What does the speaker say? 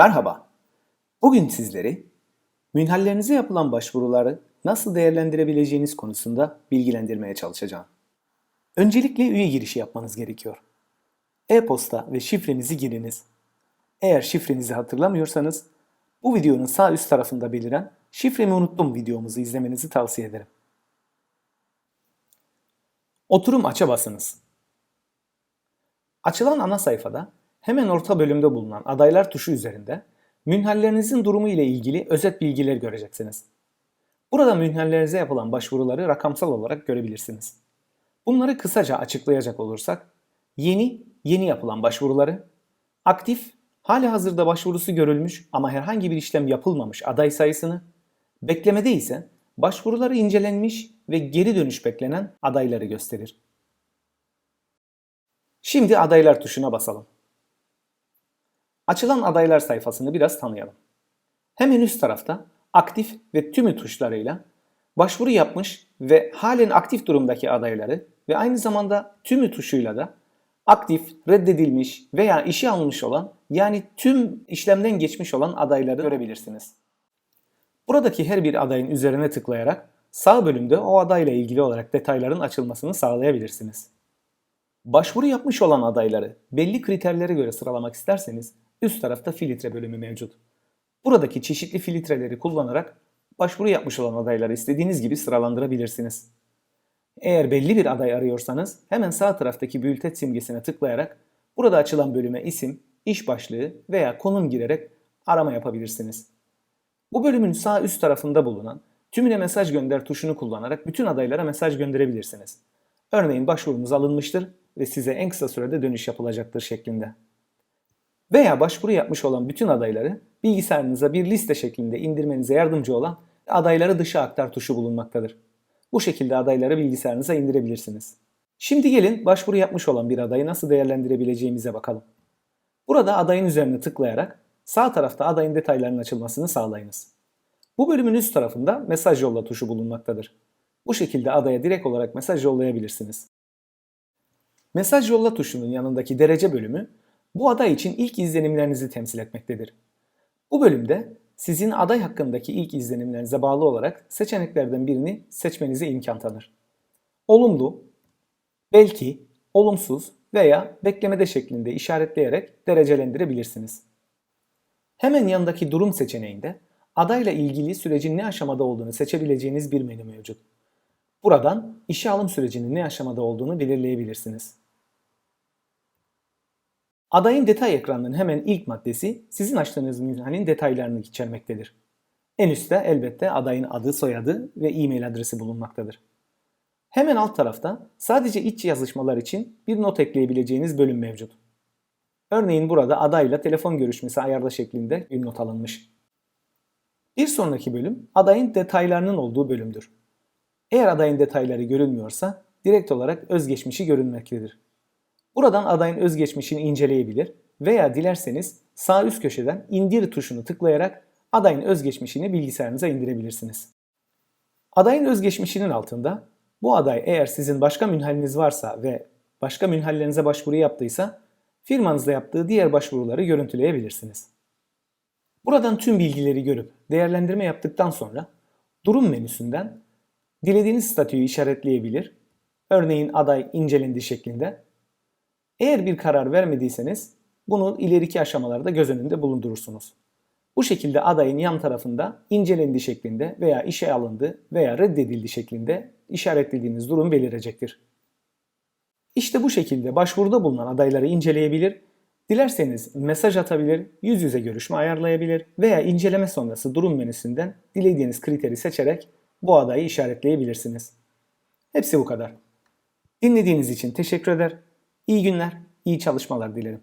Merhaba. Bugün sizleri münhallerinize yapılan başvuruları nasıl değerlendirebileceğiniz konusunda bilgilendirmeye çalışacağım. Öncelikle üye girişi yapmanız gerekiyor. E-posta ve şifrenizi giriniz. Eğer şifrenizi hatırlamıyorsanız bu videonun sağ üst tarafında beliren şifremi unuttum videomuzu izlemenizi tavsiye ederim. Oturum aça basınız. Açılan ana sayfada hemen orta bölümde bulunan adaylar tuşu üzerinde münhallerinizin durumu ile ilgili özet bilgiler göreceksiniz. Burada münhallerinize yapılan başvuruları rakamsal olarak görebilirsiniz. Bunları kısaca açıklayacak olursak, yeni, yeni yapılan başvuruları, aktif, hali hazırda başvurusu görülmüş ama herhangi bir işlem yapılmamış aday sayısını, beklemede ise başvuruları incelenmiş ve geri dönüş beklenen adayları gösterir. Şimdi adaylar tuşuna basalım. Açılan adaylar sayfasını biraz tanıyalım. Hemen üst tarafta aktif ve tümü tuşlarıyla başvuru yapmış ve halen aktif durumdaki adayları ve aynı zamanda tümü tuşuyla da aktif, reddedilmiş veya işe alınmış olan yani tüm işlemden geçmiş olan adayları görebilirsiniz. Buradaki her bir adayın üzerine tıklayarak sağ bölümde o adayla ilgili olarak detayların açılmasını sağlayabilirsiniz. Başvuru yapmış olan adayları belli kriterlere göre sıralamak isterseniz üst tarafta filtre bölümü mevcut. Buradaki çeşitli filtreleri kullanarak başvuru yapmış olan adayları istediğiniz gibi sıralandırabilirsiniz. Eğer belli bir aday arıyorsanız hemen sağ taraftaki bültet simgesine tıklayarak burada açılan bölüme isim, iş başlığı veya konum girerek arama yapabilirsiniz. Bu bölümün sağ üst tarafında bulunan tümüne mesaj gönder tuşunu kullanarak bütün adaylara mesaj gönderebilirsiniz. Örneğin başvurunuz alınmıştır ve size en kısa sürede dönüş yapılacaktır şeklinde. Veya başvuru yapmış olan bütün adayları bilgisayarınıza bir liste şeklinde indirmenize yardımcı olan adayları dışa aktar tuşu bulunmaktadır. Bu şekilde adayları bilgisayarınıza indirebilirsiniz. Şimdi gelin başvuru yapmış olan bir adayı nasıl değerlendirebileceğimize bakalım. Burada adayın üzerine tıklayarak sağ tarafta adayın detaylarının açılmasını sağlayınız. Bu bölümün üst tarafında mesaj yolla tuşu bulunmaktadır. Bu şekilde adaya direkt olarak mesaj yollayabilirsiniz. Mesaj yolla tuşunun yanındaki derece bölümü bu aday için ilk izlenimlerinizi temsil etmektedir. Bu bölümde sizin aday hakkındaki ilk izlenimlerinize bağlı olarak seçeneklerden birini seçmenize imkan tanır. Olumlu, belki, olumsuz veya beklemede şeklinde işaretleyerek derecelendirebilirsiniz. Hemen yanındaki durum seçeneğinde adayla ilgili sürecin ne aşamada olduğunu seçebileceğiniz bir menü mevcut. Buradan işe alım sürecinin ne aşamada olduğunu belirleyebilirsiniz. Adayın detay ekranının hemen ilk maddesi sizin açtığınız münhalin detaylarını içermektedir. En üstte elbette adayın adı, soyadı ve e-mail adresi bulunmaktadır. Hemen alt tarafta sadece iç yazışmalar için bir not ekleyebileceğiniz bölüm mevcut. Örneğin burada adayla telefon görüşmesi ayarla şeklinde bir not alınmış. Bir sonraki bölüm adayın detaylarının olduğu bölümdür. Eğer adayın detayları görünmüyorsa direkt olarak özgeçmişi görünmektedir. Buradan adayın özgeçmişini inceleyebilir veya dilerseniz sağ üst köşeden indir tuşunu tıklayarak adayın özgeçmişini bilgisayarınıza indirebilirsiniz. Adayın özgeçmişinin altında bu aday eğer sizin başka münhaliniz varsa ve başka münhallerinize başvuru yaptıysa firmanızda yaptığı diğer başvuruları görüntüleyebilirsiniz. Buradan tüm bilgileri görüp değerlendirme yaptıktan sonra durum menüsünden dilediğiniz statüyü işaretleyebilir. Örneğin aday incelendi şeklinde eğer bir karar vermediyseniz bunu ileriki aşamalarda göz önünde bulundurursunuz. Bu şekilde adayın yan tarafında incelendi şeklinde veya işe alındı veya reddedildi şeklinde işaretlediğiniz durum belirecektir. İşte bu şekilde başvuruda bulunan adayları inceleyebilir, dilerseniz mesaj atabilir, yüz yüze görüşme ayarlayabilir veya inceleme sonrası durum menüsünden dilediğiniz kriteri seçerek bu adayı işaretleyebilirsiniz. Hepsi bu kadar. Dinlediğiniz için teşekkür eder. İyi günler, iyi çalışmalar dilerim.